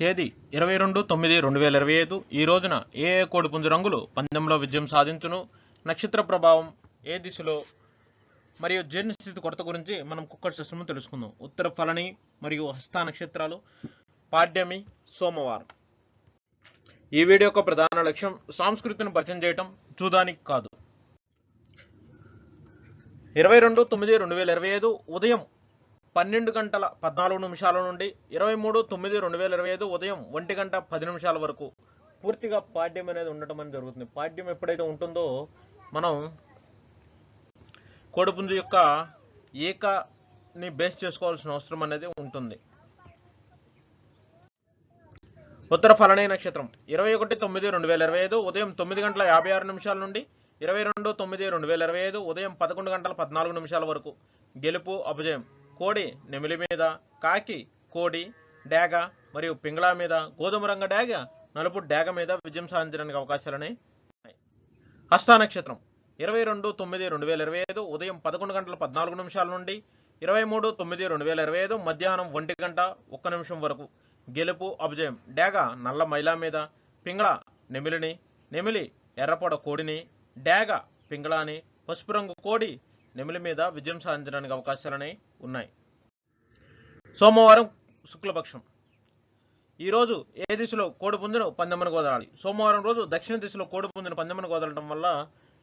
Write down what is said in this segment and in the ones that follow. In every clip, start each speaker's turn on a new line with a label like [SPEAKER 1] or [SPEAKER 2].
[SPEAKER 1] తేదీ ఇరవై రెండు తొమ్మిది రెండు వేల ఇరవై ఐదు. ఈ రోజున ఏ ఏ కోడిపుంజు రంగులు పందెంలో విజయం సాధించును. నక్షత్ర ప్రభావం ఏ దిశలో మరియు జీర్ణ స్థితి కొరత గురించి మనం కుక్కర్ సిస్టమ్ తెలుసుకుందాం. ఉత్తర ఫలని మరియు హస్త నక్షత్రాలు. పాడ్యమి సోమవారం. ఈ వీడియో యొక్క ప్రధాన లక్ష్యం సంస్కృతిని పరిచయం చేయటం చూదానికి కాదు. ఇరవై రెండు తొమ్మిది రెండు వేల ఇరవై ఐదు ఉదయం పన్నెండు గంటల పద్నాలుగు నిమిషాల నుండి ఇరవై మూడు తొమ్మిది రెండు వేల ఇరవై ఐదు ఉదయం ఒంటి గంట పది నిమిషాల వరకు పూర్తిగా పాడ్యం అనేది ఉండటం అనేది జరుగుతుంది. పాడ్యం ఎప్పుడైతే ఉంటుందో మనం కోడిపుంజు యొక్క ఏకని బేస్ చేసుకోవాల్సిన అవసరం అనేది ఉంటుంది. ఉత్తర ఫలనీ నక్షత్రం. ఇరవై ఒకటి తొమ్మిది రెండు వేల ఇరవై ఐదు ఉదయం తొమ్మిది గంటల యాభై ఆరు నిమిషాల నుండి ఇరవై రెండు తొమ్మిది రెండు వేల ఇరవై ఐదు ఉదయం పదకొండు గంటల పద్నాలుగు నిమిషాల వరకు గెలుపు అపజయం. కోడి నెమిలి మీద కాకి కోడి డేగ మరియు పింగళా మీద గోధుమ రంగ డేగ నలుపు డేగ మీద విజయం సాధించడానికి అవకాశాలని ఉన్నాయి నక్షత్రం. ఇరవై రెండు తొమ్మిది రెండు వేల ఇరవై ఐదు ఉదయం పదకొండు గంటల పద్నాలుగు నిమిషాల నుండి ఇరవై మూడు తొమ్మిది రెండు వేల ఇరవై ఐదు మధ్యాహ్నం ఒంటి గంట ఒక్క నిమిషం వరకు. గెలుపు అభిజయం. డేగ నల్ల మైలా మీద పింగళ నెమిలిని నెమిలి ఎర్రపొడ కోడిని డేగ పింగళాని పసుపు రంగు కోడి నెమిలి మీద విజయం సాధించడానికి అవకాశాలనే ఉన్నాయి. సోమవారం శుక్లపక్షం. ఈ రోజు ఏ దిశలో కోడిపుంజును పందెమ్మను కుదరాలి సోమవారం రోజు దక్షిణ దిశలో కోడిపుంజును పందెమ్మను కుదరడం వల్ల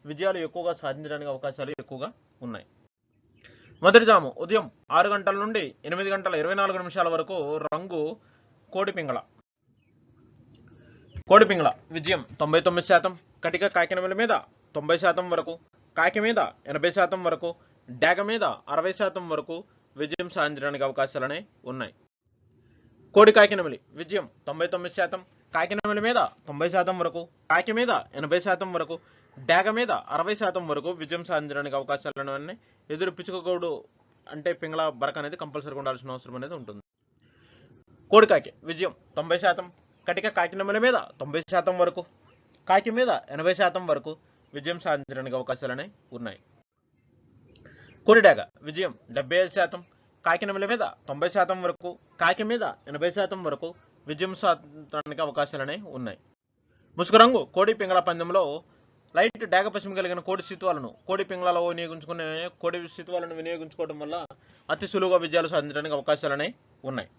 [SPEAKER 1] విజయాలు ఎక్కువగా సాధించడానికి అవకాశాలు ఎక్కువగా ఉన్నాయి. మొదటి జాము ఉదయం ఆరు గంటల నుండి ఎనిమిది గంటల ఇరవై నాలుగు నిమిషాల వరకు రంగు కోడిపింగళ. కోడిపింగళ విజయం తొంభై తొమ్మిది శాతం కటిక కాకినమల మీద తొంభై శాతం వరకు కాకి మీద ఎనభై శాతం వరకు డాగ మీద అరవై శాతం వరకు విజయం సాధించడానికి అవకాశాలనే ఉన్నాయి. కోడి కాకినమిలి విజయం తొంభై తొమ్మిది శాతం. కాకినమిలి మీద తొంభై శాతం వరకు కాకి మీద ఎనభై శాతం వరకు డాగ మీద అరవై శాతం వరకు విజయం సాధించడానికి అవకాశాలు ఉన్నాయి. ఎదురు పిచ్చుకోడు అంటే పింగళ బరక అనేది కంపల్సరీగా ఉండాల్సిన అవసరం అనేది ఉంటుంది. కోడికాకి విజయం తొంభై శాతం. కటిక కాకినమల మీద తొంభై శాతం వరకు కాకి మీద ఎనభై శాతం వరకు విజయం సాధించడానికి అవకాశాలనే ఉన్నాయి. కోడిడాగ విజయం డెబ్బై ఐదు శాతం కాకినమల మీద తొంభై శాతం వరకు కాకి మీద ఎనభై శాతం వరకు విజయం సాధించడానికి అవకాశాలనే ఉన్నాయి. ముసుగురంగు కోడి పింగళ పందెంలో లైట్ డాగ పశ్చిమ కలిగిన కోడి స్థితువాలను కోడి పింగళలో వినియోగించుకునే కోడి స్థితువాలను వినియోగించుకోవడం వల్ల అతి సులువుగా విజయాలు సాధించడానికి అవకాశాలనే ఉన్నాయి.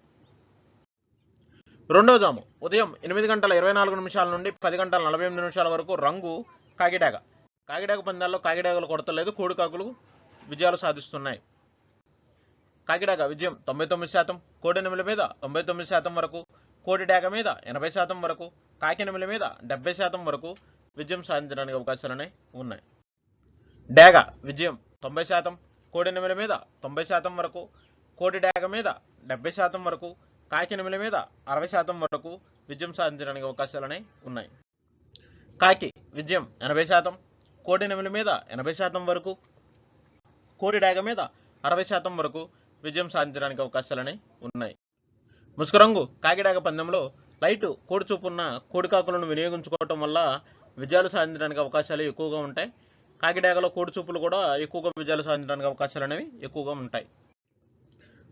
[SPEAKER 1] రెండో జాము ఉదయం ఎనిమిది గంటల ఇరవై నాలుగు నిమిషాల నుండి పది గంటల నలభై ఎనిమిది నిమిషాల వరకు రంగు కాకిడాగ కాకిడాగ పందాల్లో కాకిడాగలు కొడతలేదు కోడి కాకులు విజయాలు సాధిస్తున్నాయి. కాకిడాగ విజయం తొంభై తొమ్మిది శాతం కోడి మీద తొంభై తొమ్మిది శాతం వరకు కోడి డాగ మీద ఎనభై శాతం వరకు కాకినెమిల మీద డెబ్బై శాతం వరకు విజయం సాధించడానికి అవకాశాలనే ఉన్నాయి. డాగ విజయం తొంభై శాతం కోడి మీద తొంభై శాతం వరకు కోడి డాగ మీద డెబ్బై శాతం వరకు కాకినెమిల మీద అరవై శాతం వరకు విజయం సాధించడానికి అవకాశాలనే ఉన్నాయి. కాకి విజయం ఎనభై శాతం కోడి నెమలి మీద ఎనభై శాతం వరకు కోడి డాగ మీద అరవై శాతం వరకు విజయం సాధించడానికి అవకాశాలని ఉన్నాయి. ముసుకురంగు కాకిడాగ పందెంలో లైటు కోడి చూపున్న కోడి కాకులను వినియోగించుకోవటం వల్ల విజయాలు సాధించడానికి అవకాశాలు ఎక్కువగా ఉంటాయి. కాకిడాగలో కోడి చూపులు కూడా ఎక్కువగా విజయాలు సాధించడానికి అవకాశాలు అనేవి ఎక్కువగా ఉంటాయి.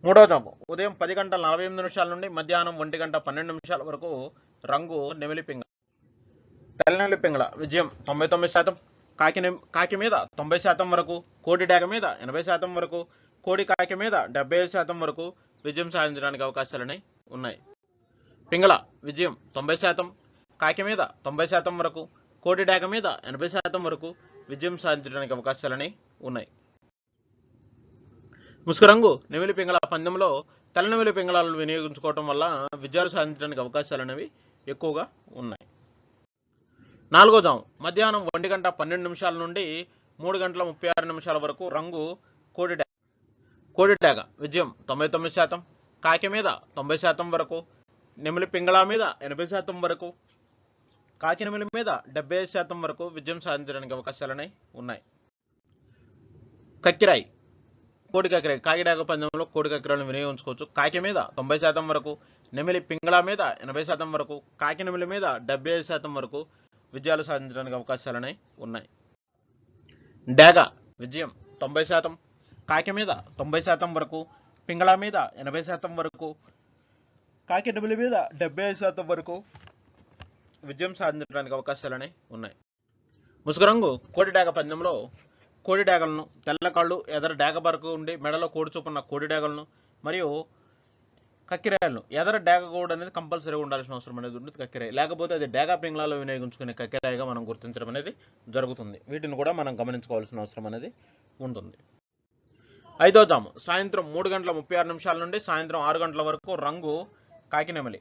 [SPEAKER 1] మూడవ జాము ఉదయం పది గంటల నలభై ఎనిమిది నిమిషాల నుండి మధ్యాహ్నం ఒంటి గంట పన్నెండు నిమిషాల వరకు రంగు నెమిలి పింగ తెల్లనెల్లి పింగళ. విజయం తొంభై తొమ్మిది శాతం. కాకి కాకి మీద తొంభై శాతం వరకు కోడి డాగ మీద ఎనభై శాతం వరకు కోడి కాకి మీద డెబ్బై ఐదు శాతం వరకు విజయం సాధించడానికి అవకాశాలని ఉన్నాయి. పింగళ విజయం తొంభై శాతం. కాకి మీద తొంభై శాతం వరకు కోటి డాగ మీద ఎనభై శాతం వరకు విజయం సాధించడానికి అవకాశాలని ఉన్నాయి. ముసుకరంగు నెమిలి పింగళ పందెంలో తెల్ల నెమిలి పింగళాలను వినియోగించుకోవటం వల్ల విజయాలు సాధించడానికి అవకాశాలు అనేవి ఎక్కువగా ఉన్నాయి. నాలుగో జాము మధ్యాహ్నం ఒంటి గంట పన్నెండు నిమిషాల నుండి మూడు గంటల ముప్పై ఆరు నిమిషాల వరకు రంగు కోడి డా కోడి విజయం తొంభై తొమ్మిది శాతం. కాకి మీద తొంభై శాతం వరకు. నెమిలి పింగళ మీద ఎనభై శాతం వరకు. కాకి నెమిలి మీద డెబ్బై ఐదు శాతం వరకు విజయం సాధించడానికి అవకాశాలనే ఉన్నాయి. కక్కిరాయి. కోడి కక్కిరాయి. కాకిడాగ పందెంలో కోడి కక్కిరాలను వినియోగించుకోవచ్చు. కాకి మీద తొంభై శాతం వరకు. నెమిలి పింగళ మీద ఎనభై శాతం వరకు. కాకి నెమిలి మీద డెబ్బై ఐదు శాతం వరకు. విజయాలు సాధించడానికి అవకాశాలనే ఉన్నాయి. డాగ విజయం తొంభై శాతం కాకి మీద తొంభై శాతం వరకు పింగళ మీద ఎనభై శాతం వరకు కాకి డబ్బుల మీద డెబ్బై ఐదు శాతం వరకు విజయం సాధించడానికి అవకాశాలనే ఉన్నాయి. ముసుగురంగు కోడి డేగ పందెంలో కోడి డేగలను తెల్ల కాళ్ళు ఎదర డాగ వరకు ఉండి మెడలో కోడి చూపున్న కోడి డేగలను మరియు కక్కిరాయలను. ఎదర డేగ కూడా అనేది కంపల్సరీగా ఉండాల్సిన అవసరం అనేది ఉంటుంది కక్కిరాయి. లేకపోతే అది డేగా పింగ్లాలో వినియోగించుకునే కక్కిరాయిగా మనం గుర్తించడం అనేది జరుగుతుంది. వీటిని కూడా మనం గమనించుకోవాల్సిన అవసరం అనేది ఉంటుంది. ఐదో జాము. సాయంత్రం మూడు గంటల ముప్పై ఆరు నిమిషాల నుండి సాయంత్రం ఆరు గంటల వరకు రంగు కాకినెమలి.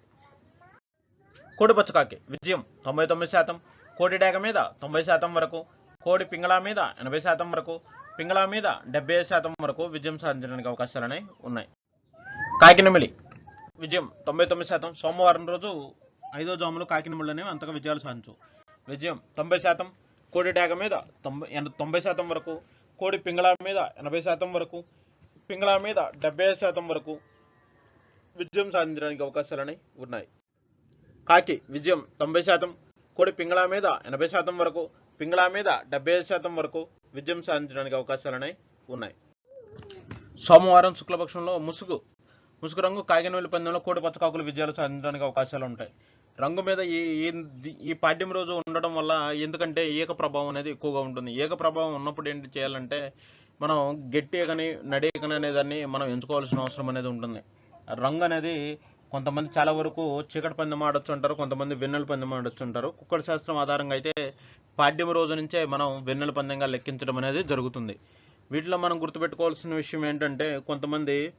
[SPEAKER 1] కోడిపచ్చ కాకి. విజయం తొంభై తొమ్మిది శాతం. కోడి డేగ మీద తొంభై శాతం వరకు. కోడి పింగళా మీద ఎనభై శాతం వరకు. పింగళా మీద డెబ్బై శాతం వరకు విజయం సాధించడానికి అవకాశాలు అనేవి ఉన్నాయి. కాకినెమిలి. విజయం. తొంభై తొమ్మిది శాతం. సోమవారం రోజు ఐదో జాములు కాకినెమిళ్ళు అంతగా విజయాలు సాధించు. విజయం తొంభై శాతం. కోడి డాగ మీద తొంభై తొంభై శాతం వరకు. కోడి పింగళా మీద ఎనభై శాతం వరకు. పింగళా మీద డెబ్బై శాతం వరకు విజయం సాధించడానికి అవకాశాలు ఉన్నాయి. కాకి విజయం తొంభై శాతం. కోడి పింగళా మీద ఎనభై శాతం వరకు. పింగళా మీద డెబ్బై ఐదు శాతం వరకు విజయం సాధించడానికి అవకాశాలు ఉన్నాయి. సోమవారం శుక్లపక్షంలో ముసుగు ముసుగు రంగు కాకినవేలి పందెంలో కోడి పచ్చకాకులు విజయాలు సాధించడానికి అవకాశాలు ఉంటాయి. రంగు మీద ఈ ఈ- ఈ పాడ్యం రోజు ఉండడం వల్ల ఎందుకంటే ఏక ప్రభావం అనేది ఎక్కువగా ఉంటుంది. ఏక ప్రభావం ఉన్నప్పుడు ఏంటి చేయాలంటే మనం గట్టి కానీ నడి ఏకని అనేదాన్ని మనం ఎంచుకోవాల్సిన అవసరం అనేది ఉంటుంది. రంగు అనేది కొంతమంది చాలా వరకు చీకటి పందెం ఆడొచ్చు ఉంటారు కొంతమంది వెన్నెల పందెం ఆడొచ్చు ఉంటారు కుక్కడి శాస్త్రం ఆధారంగా అయితే పాడ్యం రోజు నుంచే మనం వెన్నెల పందెంగా లెక్కించడం అనేది జరుగుతుంది. వీటిలో మనం గుర్తుపెట్టుకోవాల్సిన విషయం ఏంటంటే కొంతమంది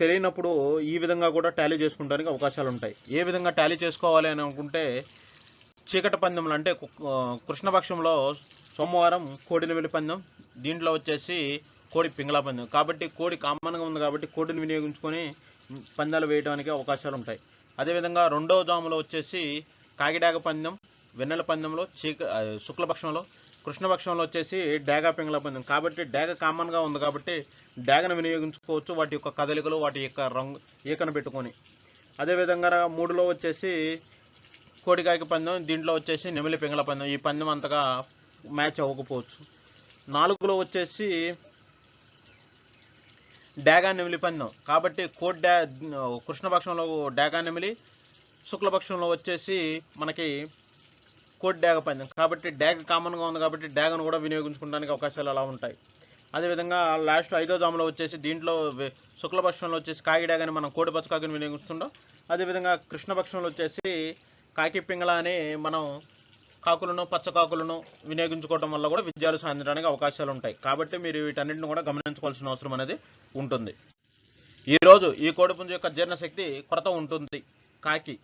[SPEAKER 1] తెలియనప్పుడు ఈ విధంగా కూడా టాలీ చేసుకోవడానికి అవకాశాలు ఉంటాయి ఏ విధంగా టాలీ చేసుకోవాలి అని అనుకుంటే చీకటి పందెంలు అంటే కృష్ణపక్షంలో సోమవారం కోడిని వెలి పందెం దీంట్లో వచ్చేసి కోడి పింగళా పందెం. కాబట్టి కోడి కామన్గా ఉంది కాబట్టి కోడిని వినియోగించుకొని పందాలు వేయడానికి అవకాశాలు ఉంటాయి అదేవిధంగా రెండవ జాములో వచ్చేసి కాకిడాగ పందెం వెన్నెల పందెంలో చీక శుక్లపక్షంలో కృష్ణపక్షంలో వచ్చేసి డేగా పింగళ పందెం. కాబట్టి డేగ కామన్గా ఉంది కాబట్టి డాగను వినియోగించుకోవచ్చు. వాటి యొక్క కదలికలు వాటి యొక్క రంగు ఈకను పెట్టుకొని. అదేవిధంగా మూడులో వచ్చేసి కోడికాయక పందెం దీంట్లో వచ్చేసి నెమిలి పింగళ పందెం. ఈ పందెం అంతగా మ్యాచ్ అవ్వకపోవచ్చు. నాలుగులో వచ్చేసి డాగా నెమిలి పందెం. కాబట్టి కోడ్ డా కృష్ణపక్షంలో డాగా నెమిలి శుక్లపక్షంలో వచ్చేసి మనకి కోడ్ డాగ పందెం. కాబట్టి డాగ కామన్గా ఉంది కాబట్టి డాగను కూడా వినియోగించుకోవడానికి అవకాశాలు అలా ఉంటాయి. అదేవిధంగా లాస్ట్ ఐదో జాములో వచ్చేసి దీంట్లో శుక్లపక్షంలో వచ్చేసి కాగిడాగని మనం కోడి పచ్చకాకిని వినియోగిస్తుంటాం. అదేవిధంగా కృష్ణపక్షంలో వచ్చేసి కాకి పింగళ అని మనం కాకులను పచ్చకాకులను వినియోగించుకోవడం వల్ల కూడా విజయాలు సాధించడానికి అవకాశాలు ఉంటాయి. కాబట్టి మీరు వీటన్నింటిని కూడా గమనించుకోవాల్సిన అవసరం అనేది ఉంటుంది. ఈరోజు ఈ కోడిపుంజు యొక్క జీర్ణశక్తి కొరత ఉంటుంది కాకి.